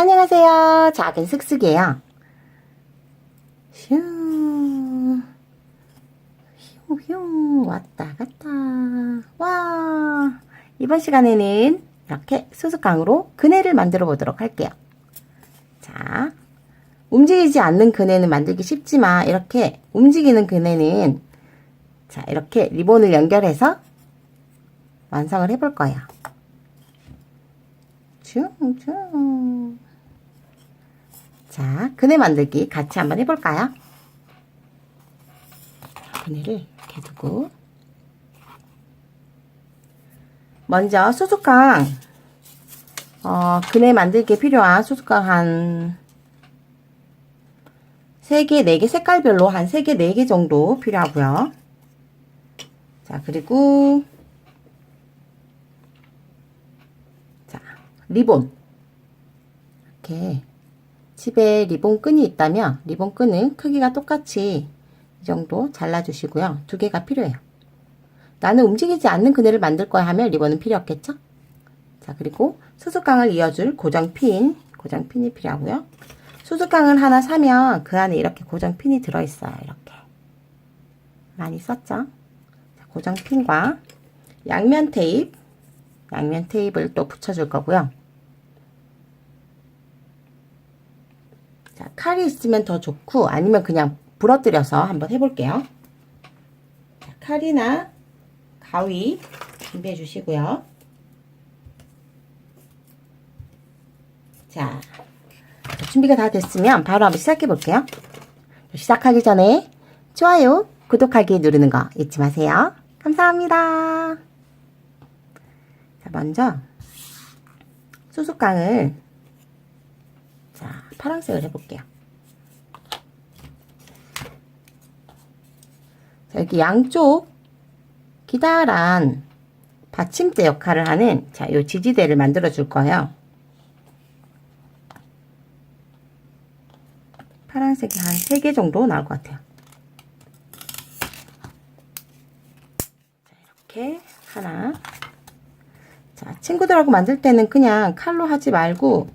안녕하세요. 작은 슥슥이에요. 슝, 슝, 왔다 갔다. 와, 이번 시간에는 이렇게 수수깡으로 그네를 만들어 보도록 할게요. 자, 움직이지 않는 그네는 만들기 쉽지만 이렇게 움직이는 그네는 자, 이렇게 리본을 연결해서 완성을 해볼 거예요. 슝슝. 자, 그네 만들기 같이 한번 해볼까요? 그네를 이렇게 두고 먼저 수수깡 어, 그네 만들기에 필요한 수수깡 한 3개, 4개 색깔별로 한 3개, 4개 정도 필요하고요. 자, 그리고 자, 리본. 이렇게 집에 리본 끈이 있다면 리본 끈은 크기가 똑같이 이 정도 잘라주시고요. 두 개가 필요해요. 나는 움직이지 않는 그네를 만들 거야 하면 리본은 필요 없겠죠? 자, 그리고 수수깡을 이어줄 고정핀, 고정핀이 필요하고요. 수수깡을 하나 사면 그 안에 이렇게 고정핀이 들어있어요. 이렇게. 많이 썼죠? 자, 고정핀과 양면 테이프, 양면 테이프를 또 붙여줄 거고요. 칼이 있으면 더 좋고 아니면 그냥 부러뜨려서 한번 해볼게요. 자, 칼이나 가위 준비해 주시고요. 자, 준비가 다 됐으면 바로 한번 시작해 볼게요. 시작하기 전에 좋아요, 구독하기 누르는 거 잊지 마세요. 감사합니다. 자, 먼저 수수깡을 자, 파란색을 해볼게요. 자, 여기 양쪽 기다란 받침대 역할을 하는 자, 요 지지대를 만들어 줄 거예요. 파란색이 한 3개 정도 나올 것 같아요. 자, 이렇게 하나. 자, 친구들하고 만들 때는 그냥 칼로 하지 말고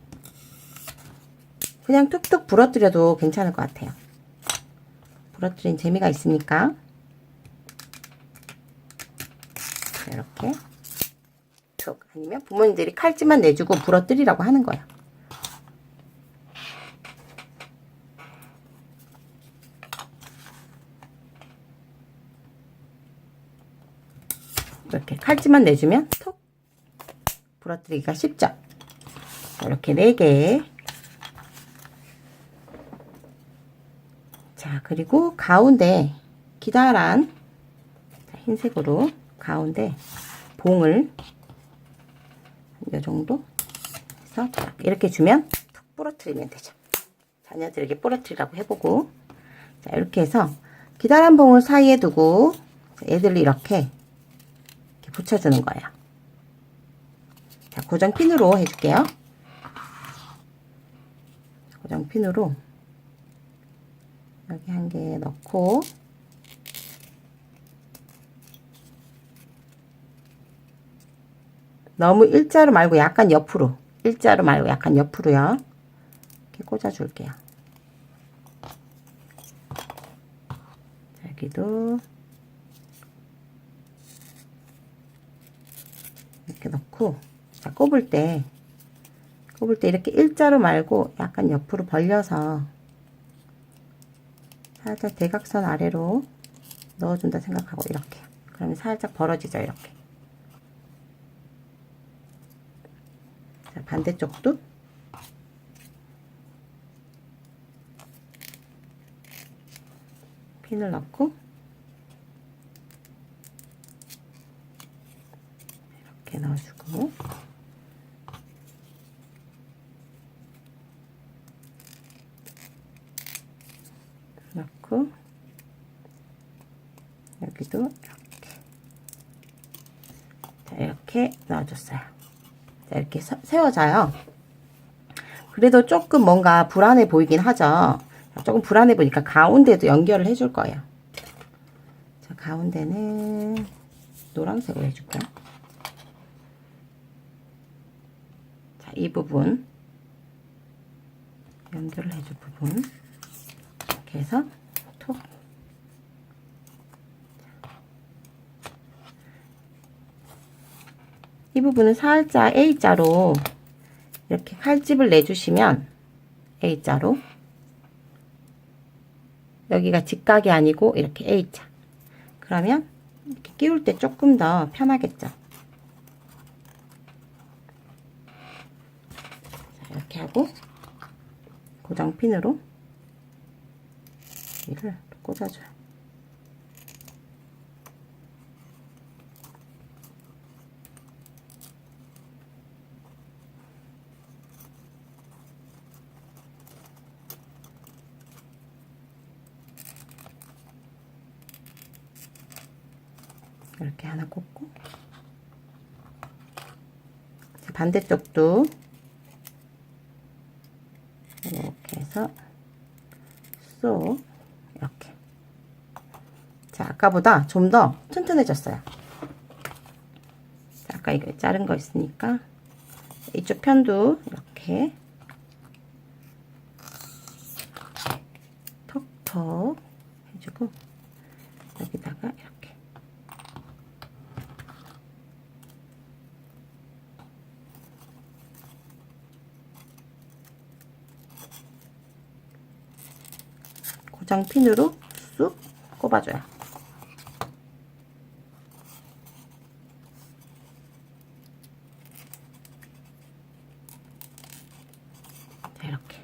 그냥 툭툭 부러뜨려도 괜찮을 것 같아요. 부러뜨린 재미가 있으니까. 자, 이렇게 툭 아니면 부모님들이 칼집만 내주고 부러뜨리라고 하는 거예요. 이렇게 칼집만 내주면 톡 부러뜨리기가 쉽죠. 자, 이렇게 4개. 자, 그리고 가운데 기다란 자, 흰색으로 가운데 봉을 이 정도 해서 딱 이렇게 주면 툭 부러뜨리면 되죠. 자녀들에게 부러뜨리라고 해보고 자, 이렇게 해서 기다란 봉을 사이에 두고 애들을 이렇게 이렇게 붙여주는 거예요. 자, 고정핀으로 해줄게요. 고정핀으로 여기 한 개 넣고 너무 일자로 말고 약간 옆으로. 일자로 말고 약간 옆으로요. 이렇게 꽂아줄게요. 자, 여기도. 이렇게 넣고. 자 꼽을 때. 꼽을 때 이렇게 일자로 말고 약간 옆으로 벌려서 살짝 대각선 아래로 넣어준다 생각하고 이렇게. 그러면 살짝 벌어지죠 이렇게 자 반대쪽도. 핀을 넣고. 이렇게 넣어주고. 넣고. 여기도 이렇게. 자 이렇게 넣어줬어요. 자 이렇게 서, 세워져요. 그래도 조금 뭔가 불안해 보이긴 하죠. 조금 불안해 보니까 가운데도 연결을 해줄 거예요. 자 가운데는 노란색으로 해줄까요? 자 이 부분. 연결을 해줄 부분. 이렇게 해서 톡 이 부분은 살짝 A자로 이렇게 칼집을 내주시면 A자로 여기가 직각이 아니고 이렇게 A자. 그러면 이렇게 끼울 때 조금 더 편하겠죠? 자, 이렇게 하고 고정핀으로 이를 꽂아줘요 이렇게 하나 꽂고. 반대쪽도 이렇게 해서 쏙 이렇게. 자 아까보다 좀 더 튼튼해졌어요. 자, 아까 이거 자른 거 있으니까 이쪽 편도 이렇게 톡톡 해주고 여기다가 이렇게 고정핀으로 쑥 꼽아줘요. 자, 이렇게.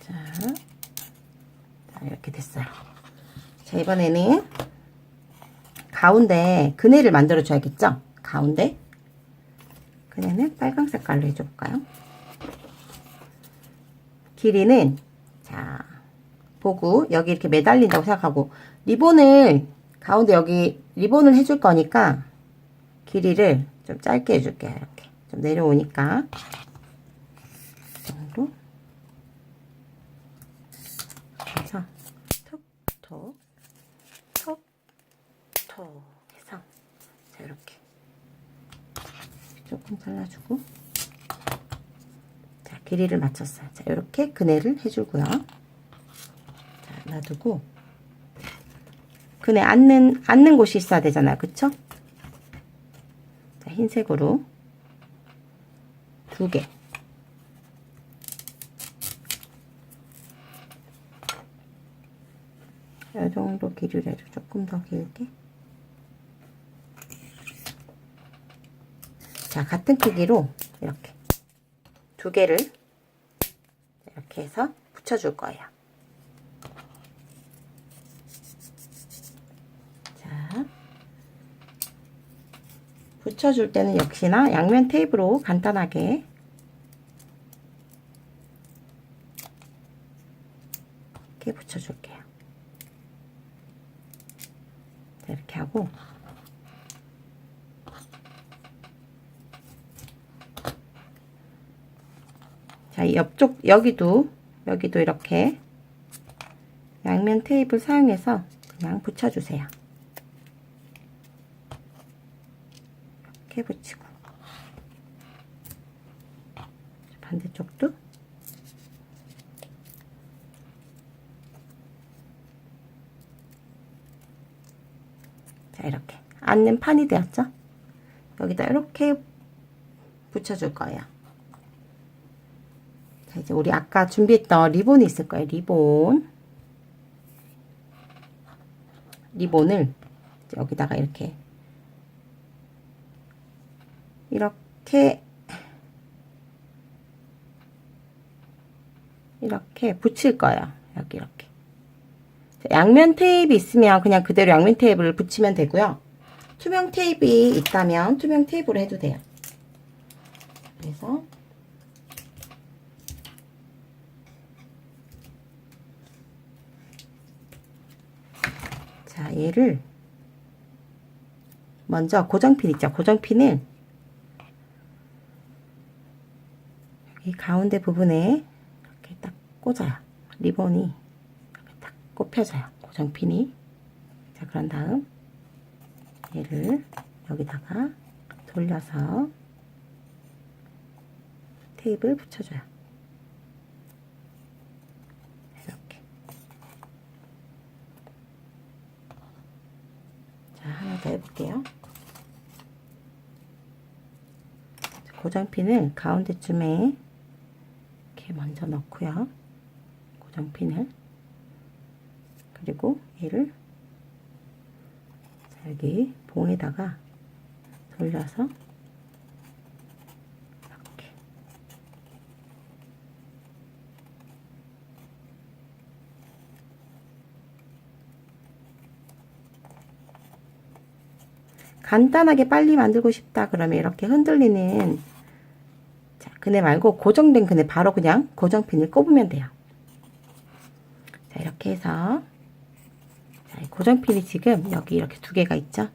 자, 자, 이렇게 됐어요. 자, 이번에는 가운데 그네를 만들어 줘야겠죠? 가운데. 그네는 빨강 색깔로 해줘볼까요? 길이는 자 보고 여기 이렇게 매달린다고 생각하고 리본을 가운데 여기 리본을 해줄 거니까 길이를 좀 짧게 해줄게요 이렇게. 좀 내려오니까. 이 정도? 그래서 톡톡 톡톡 해서 자 이렇게. 조금 잘라주고. 자, 길이를 맞췄어요. 자, 이렇게 그네를 해주고요. 자, 놔두고 그네 앉는 앉는 곳이 있어야 되잖아요, 그쵸? 자, 흰색으로 두 개. 이 정도 길이를 해줘. 조금 더 길게. 자, 같은 크기로 이렇게 두 개를 이렇게 해서 붙여줄 거예요. 자, 붙여줄 때는 역시나 양면 테이프로 간단하게 붙여줄게요. 자, 이렇게 하고 자, 옆쪽 여기도 여기도 이렇게 양면 테이프 사용해서 그냥 붙여주세요. 이렇게 붙이고 반대쪽도 자 이렇게 앉는 판이 되었죠? 여기다 이렇게 붙여줄 거예요. 자, 이제 우리 아까 준비했던 리본이 있을 거예요. 리본. 리본을 여기다가 이렇게 이렇게 이렇게 붙일 거예요. 여기 이렇게. 자, 양면 테이프 있으면 그냥 그대로 양면 테이프를 붙이면 되고요. 투명 테이프 있다면 투명 테이프로 해도 돼요. 그래서 자, 얘를 먼저 고정핀 있죠? 고정핀을 여기 가운데 부분에 이렇게 딱 꽂아요. 리본이 이렇게 딱 꼽혀져요. 고정핀이. 자, 그런 다음 얘를 여기다가 돌려서 테이프를 붙여줘요. 이렇게. 자, 하나 더 해볼게요. 고정핀을 가운데쯤에 이렇게 먼저 넣고요. 고정핀을. 그리고 얘를 자, 여기 봉에다가 돌려서 간단하게 빨리 만들고 싶다 그러면 이렇게 흔들리는 자, 그네 말고 고정된 그네 바로 그냥 고정핀을 꼽으면 돼요. 자, 이렇게 해서 자, 이 고정핀이 지금 여기 이렇게 두 개가 있죠?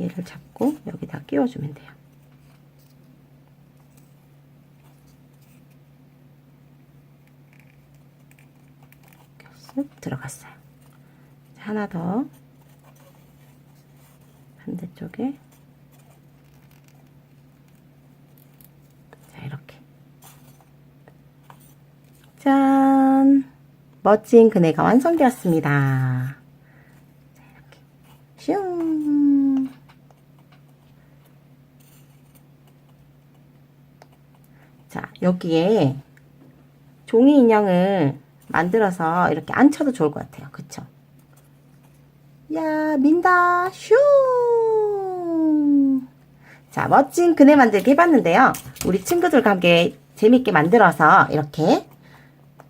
얘를 잡고 여기다 끼워주면 돼요. 쓱 들어갔어요. 자, 하나 더 반대쪽에 자 이렇게 짠 멋진 그네가 완성되었습니다. 자, 이렇게 슝 자, 여기에 종이 인형을 만들어서 이렇게 앉혀도 좋을 것 같아요. 그쵸? 야, 민다, 슝! 자, 멋진 그네 만들기 해봤는데요. 우리 친구들과 함께 재밌게 만들어서 이렇게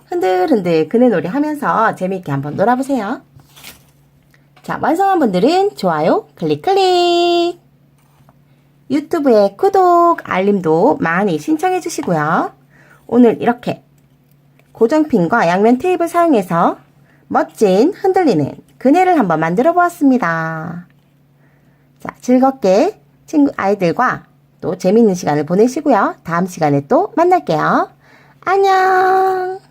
흔들흔들 그네 놀이 하면서 재밌게 한번 놀아보세요. 자, 완성한 분들은 좋아요, 클릭, 클릭! 유튜브에 구독, 알림도 많이 신청해 주시고요. 오늘 이렇게 고정핀과 양면 테이프 사용해서 멋진 흔들리는 그네를 한번 만들어 보았습니다. 자, 즐겁게 친구 아이들과 또 재밌는 시간을 보내시고요. 다음 시간에 또 만날게요. 안녕!